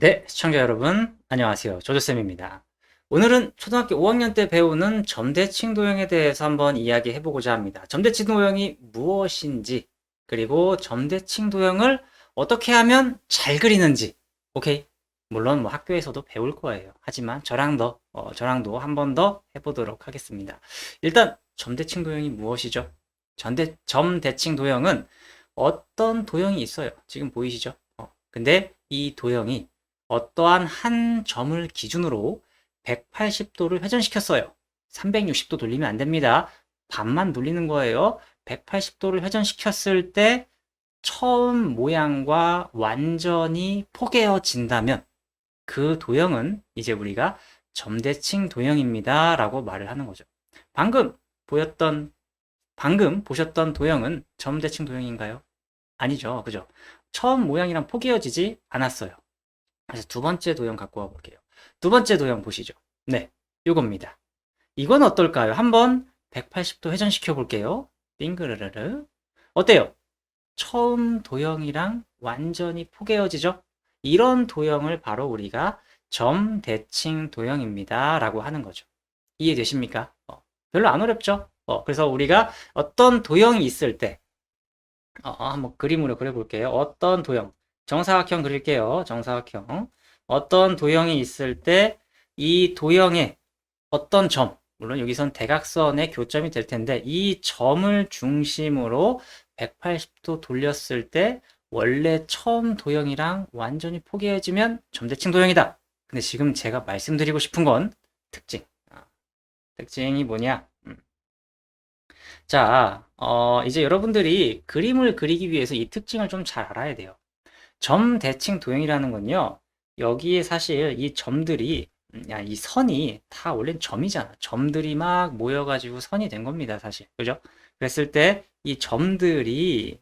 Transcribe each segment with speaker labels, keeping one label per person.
Speaker 1: 네, 시청자 여러분, 안녕하세요. 조조쌤입니다. 오늘은 초등학교 5학년 때 배우는 점대칭 도형에 대해서 한번 이야기해 보고자 합니다. 점대칭 도형이 무엇인지, 그리고 점대칭 도형을 어떻게 하면 잘 그리는지, 오케이? 물론 뭐 학교에서도 배울 거예요. 하지만 저랑 더, 어, 저랑도 한 번 더 해보도록 하겠습니다. 일단, 점대칭 도형이 무엇이죠? 점대, 점대칭 도형은 어떤 도형이 있어요. 지금 보이시죠? 어, 근데 이 도형이 어떠한 한 점을 기준으로 180도를 회전시켰어요. 360도 돌리면 안 됩니다. 반만 돌리는 거예요. 180도를 회전시켰을 때 처음 모양과 완전히 포개어진다면 그 도형은 이제 우리가 점대칭 도형입니다. 라고 말을 하는 거죠. 방금 보였던, 방금 보셨던 도형은 점대칭 도형인가요? 아니죠. 그죠? 처음 모양이랑 포개어지지 않았어요. 그래서 두 번째 도형 갖고 와 볼게요. 두 번째 도형 보시죠. 네, 요겁니다. 이건 어떨까요? 한번 180도 회전시켜 볼게요. 빙그르르르. 어때요? 처음 도형이랑 완전히 포개어지죠? 이런 도형을 바로 우리가 점 대칭 도형입니다. 라고 하는 거죠. 이해되십니까? 어, 별로 안 어렵죠? 어, 그래서 우리가 어떤 도형이 있을 때, 어, 한번 그림으로 그려볼게요. 어떤 도형. 정사각형 그릴게요. 정사각형. 어떤 도형이 있을 때 이 도형의 어떤 점, 물론 여기선 대각선의 교점이 될 텐데 이 점을 중심으로 180도 돌렸을 때 원래 처음 도형이랑 완전히 포개해지면 점대칭 도형이다. 근데 지금 제가 말씀드리고 싶은 건 특징. 아, 특징이 뭐냐? 음. 자, 어, 이제 여러분들이 그림을 그리기 위해서 이 특징을 좀 잘 알아야 돼요. 점 대칭 도형이라는 건요. 여기에 사실 이 점들이 음, 야, 이 선이 다 원래 점이잖아. 점들이 막 모여가지고 선이 된 겁니다, 사실. 그죠? 그랬을 때 이 점들이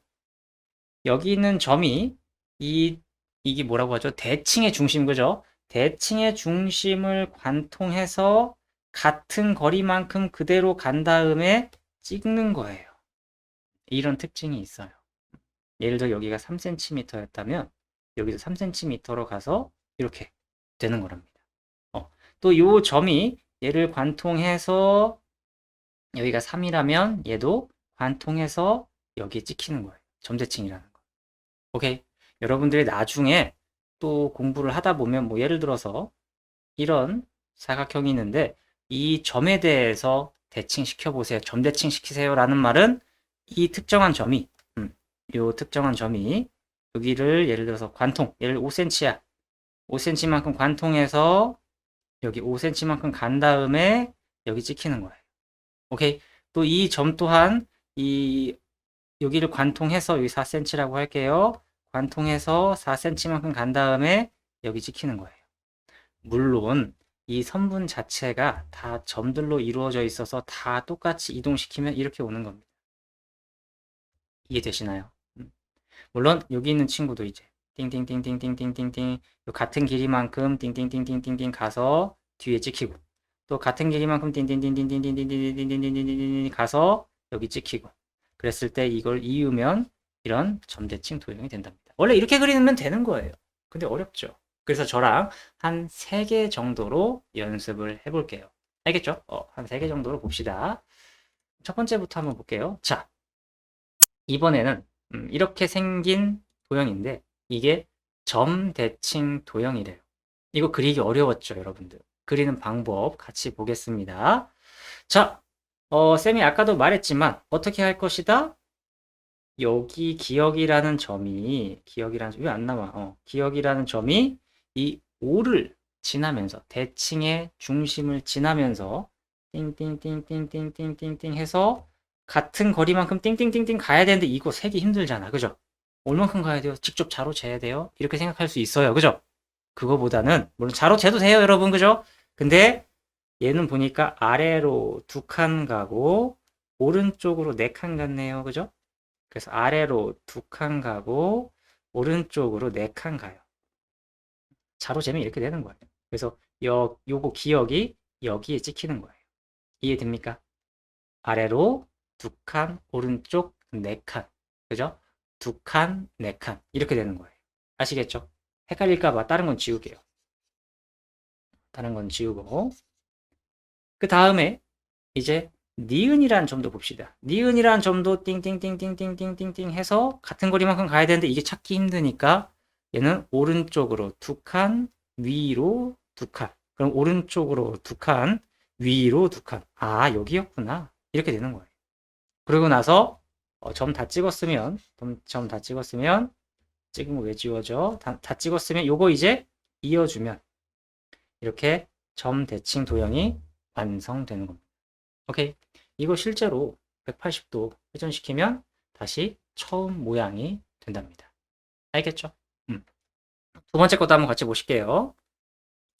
Speaker 1: 여기 있는 점이 이 이게 뭐라고 하죠? 대칭의 중심, 그죠? 대칭의 중심을 관통해서 같은 거리만큼 그대로 간 다음에 찍는 거예요. 이런 특징이 있어요. 예를 들어 여기가 3cm였다면 여기서 3cm로 가서 이렇게 되는 거랍니다. 어, 또이 점이 얘를 관통해서 여기가 3이라면 얘도 관통해서 여기에 찍히는 거예요. 점대칭이라는 거. 오케이? 여러분들이 나중에 또 공부를 하다 보면 뭐 예를 들어서 이런 사각형이 있는데 이 점에 대해서 대칭 시켜 보세요. 점대칭 시키세요. 라는 말은 이 특정한 점이 요 특정한 점이 여기를 예를 들어서 관통, 예를 5cm야. 5cm만큼 관통해서 여기 5cm만큼 간 다음에 여기 찍히는 거예요. 오케이? 또 이 점 또한 이 여기를 관통해서 여기 4cm라고 할게요. 관통해서 4cm만큼 간 다음에 여기 찍히는 거예요. 물론 이 선분 자체가 다 점들로 이루어져 있어서 다 똑같이 이동시키면 이렇게 오는 겁니다. 이해되시나요? 물론 여기 있는 친구도 이제 띵띵띵띵띵띵띵띵 같은 길이만큼 띵띵띵띵띵띵 가서 뒤에 찍히고 또 같은 길이만큼 띵띵띵띵띵띵띵띵띵띵띵 가서 여기 찍히고 그랬을 때 이걸 이으면 이런 점대칭 도형이 된답니다. 원래 이렇게 그리면 되는 거예요. 근데 어렵죠. 그래서 저랑 한 3개 정도로 연습을 해볼게요. 알겠죠? 어, 한 3개 정도로 봅시다. 첫 번째부터 한번 볼게요. 자, 이번에는 음, 이렇게 생긴 도형인데 이게 점 대칭 도형이래요. 이거 그리기 어려웠죠, 여러분들. 그리는 방법 같이 보겠습니다. 자, 어, 쌤이 아까도 말했지만 어떻게 할 것이다? 여기 기억이라는 점이 기억이라는 점이 왜안 나와? 어, 기억이라는 점이 이 5를 지나면서 대칭의 중심을 지나면서 띵띵띵띵띵띵띵띵 해서 같은 거리만큼 띵띵띵띵 가야 되는데 이거 세기 힘들잖아. 그죠? 얼만큼 가야 돼요? 직접 자로 재야 돼요? 이렇게 생각할 수 있어요. 그죠? 그거보다는 물론 자로 재도 돼요, 여러분. 그죠? 근데 얘는 보니까 아래로 두 칸 가고 오른쪽으로 네 칸 갔네요. 그죠? 그래서 아래로 두 칸 가고 오른쪽으로 네 칸 가요. 자로 재면 이렇게 되는 거예요. 그래서 요, 요거 기억이 여기에 찍히는 거예요. 이해됩니까? 아래로 두 칸, 오른쪽 네 칸. 그죠? 두 칸, 네 칸. 이렇게 되는 거예요. 아시겠죠? 헷갈릴까봐 다른 건 지울게요. 다른 건 지우고. 그 다음에 이제 니은이라는 점도 봅시다. 니은이라는 점도 띵띵띵띵띵띵띵띵 해서 같은 거리만큼 가야 되는데 이게 찾기 힘드니까 얘는 오른쪽으로 두 칸, 위로 두 칸. 그럼 오른쪽으로 두 칸, 위로 두 칸. 아, 여기였구나. 이렇게 되는 거예요. 그러고 나서 어, 점 다 찍었으면 점 다 찍었으면 찍은 거 왜 지워져? 다, 다 찍었으면 요거 이제 이어주면 이렇게 점 대칭 도형이 완성되는 겁니다. 오케이. 이거 실제로 180도 회전시키면 다시 처음 모양이 된답니다. 알겠죠? 음. 두 번째 것도 한번 같이 보실게요.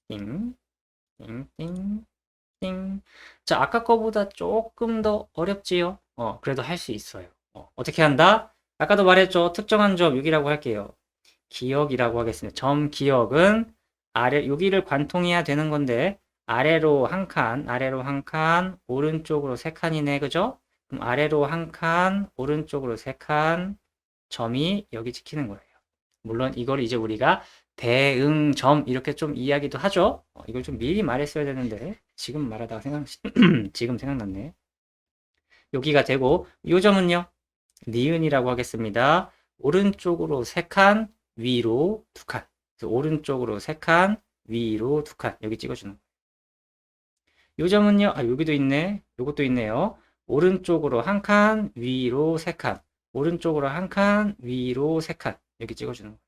Speaker 1: 띵, 띵, 띵, 띵. 자, 아까 거보다 조금 더 어렵지요? 어, 그래도 할 수 있어요. 어, 어떻게 한다? 아까도 말했죠. 특정한 점 6이라고 할게요. 기억이라고 하겠습니다. 점 기억은 아래, 여기를 관통해야 되는 건데, 아래로 한 칸, 아래로 한 칸, 오른쪽으로 세 칸이네, 그죠? 그럼 아래로 한 칸, 오른쪽으로 세 칸, 점이 여기 찍히는 거예요. 물론 이걸 이제 우리가 대응점 이렇게 좀 이야기도 하죠. 어, 이걸 좀 미리 말했어야 되는데 지금 말하다가 생각 지금 생각났네. 여기가 되고 이 점은요. 니은이라고 하겠습니다. 오른쪽으로 세 칸, 위로 두 칸. 오른쪽으로 세 칸, 위로 두 칸. 여기 찍어주는 거예요. 이 점은요. 아, 여기도 있네. 요것도 있네요. 오른쪽으로 한 칸, 위로 세 칸. 오른쪽으로 한 칸, 위로 세 칸. 여기 찍어주는 거예요.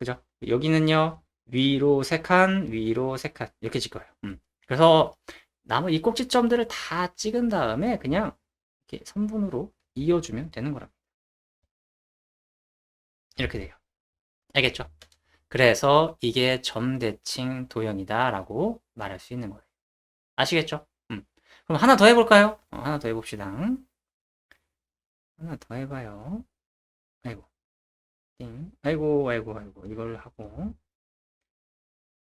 Speaker 1: 그죠? 여기는요. 위로 세 칸, 위로 세 칸. 이렇게 찍어요. 음. 그래서 나무 이 꼭지점들을 다 찍은 다음에 그냥 이렇게 선분으로 이어주면 되는 거랍니다. 이렇게 돼요. 알겠죠? 그래서 이게 점대칭 도형이다 라고 말할 수 있는 거예요. 아시겠죠? 음. 그럼 하나 더 해볼까요? 어, 하나 더 해봅시다. 하나 더 해봐요. 아이고. 띵. 아이고, 아이고. 이걸 하고.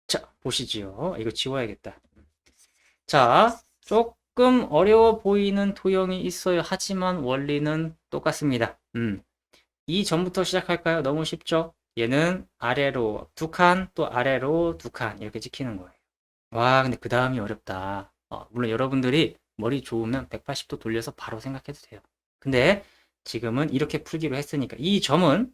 Speaker 1: 자, 보시지요. 이거 지워야겠다. 자, 조금 어려워 보이는 도형이 있어요. 하지만 원리는 똑같습니다. 음. 이 점부터 시작할까요? 너무 쉽죠? 얘는 아래로 두 칸, 또 아래로 두 칸, 이렇게 찍히는 거예요. 와, 근데 그 다음이 어렵다. 어, 물론 여러분들이 머리 좋으면 180도 돌려서 바로 생각해도 돼요. 근데 지금은 이렇게 풀기로 했으니까 이 점은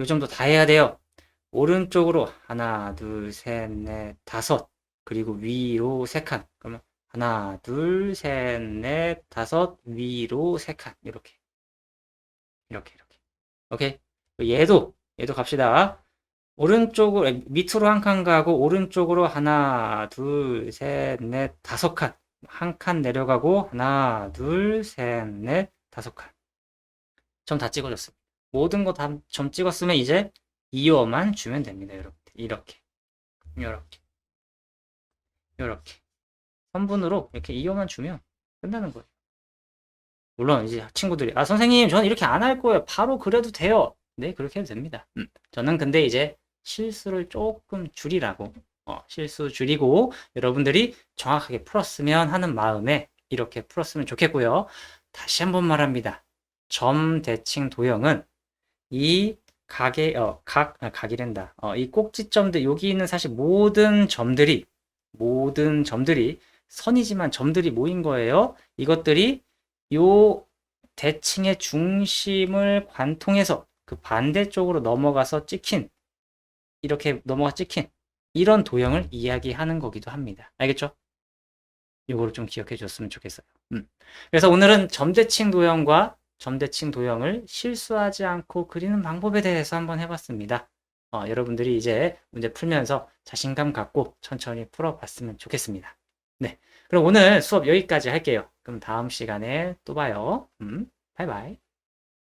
Speaker 1: 요정도 다 해야 돼요. 오른쪽으로 하나, 둘, 셋, 넷, 다섯. 그리고 위로 세 칸. 그러면 하나, 둘, 셋, 넷, 다섯, 위로 세 칸. 이렇게. 이렇게, 이렇게. 오케이. 얘도, 얘도 갑시다. 오른쪽으로, 밑으로 한 칸 가고, 오른쪽으로 하나, 둘, 셋, 넷, 다섯 칸. 한 칸 내려가고, 하나, 둘, 셋, 넷, 다섯 칸. 점 다 찍어줬습니다. 모든 거 다 점 찍었으면 이제 이어만 주면 됩니다, 여러분. 이렇게. 이렇게. 이렇게. 선분으로 이렇게 이어만 주면 끝나는 거예요. 물론 이제 친구들이 아 선생님 저는 이렇게 안 할 거예요. 바로 그래도 돼요. 네 그렇게 해도 됩니다. 음. 저는 근데 이제 실수를 조금 줄이라고 어, 실수 줄이고 여러분들이 정확하게 풀었으면 하는 마음에 이렇게 풀었으면 좋겠고요. 다시 한번 말합니다. 점 대칭 도형은 이 각의 어, 각 아, 각이란다. 어, 이 꼭지점들 여기 있는 사실 모든 점들이 모든 점들이 선이지만 점들이 모인 거예요. 이것들이 요 대칭의 중심을 관통해서 그 반대쪽으로 넘어가서 찍힌 이렇게 넘어가 찍힌 이런 도형을 이야기하는 거기도 합니다. 알겠죠? 요거를 좀 기억해 줬으면 좋겠어요. 음. 그래서 오늘은 점대칭 도형과 점대칭 도형을 실수하지 않고 그리는 방법에 대해서 한번 해봤습니다. 어, 여러분들이 이제 문제 풀면서 자신감 갖고 천천히 풀어봤으면 좋겠습니다. 네. 그럼 오늘 수업 여기까지 할게요. 그럼 다음 시간에 또 봐요. 음, 바이바이.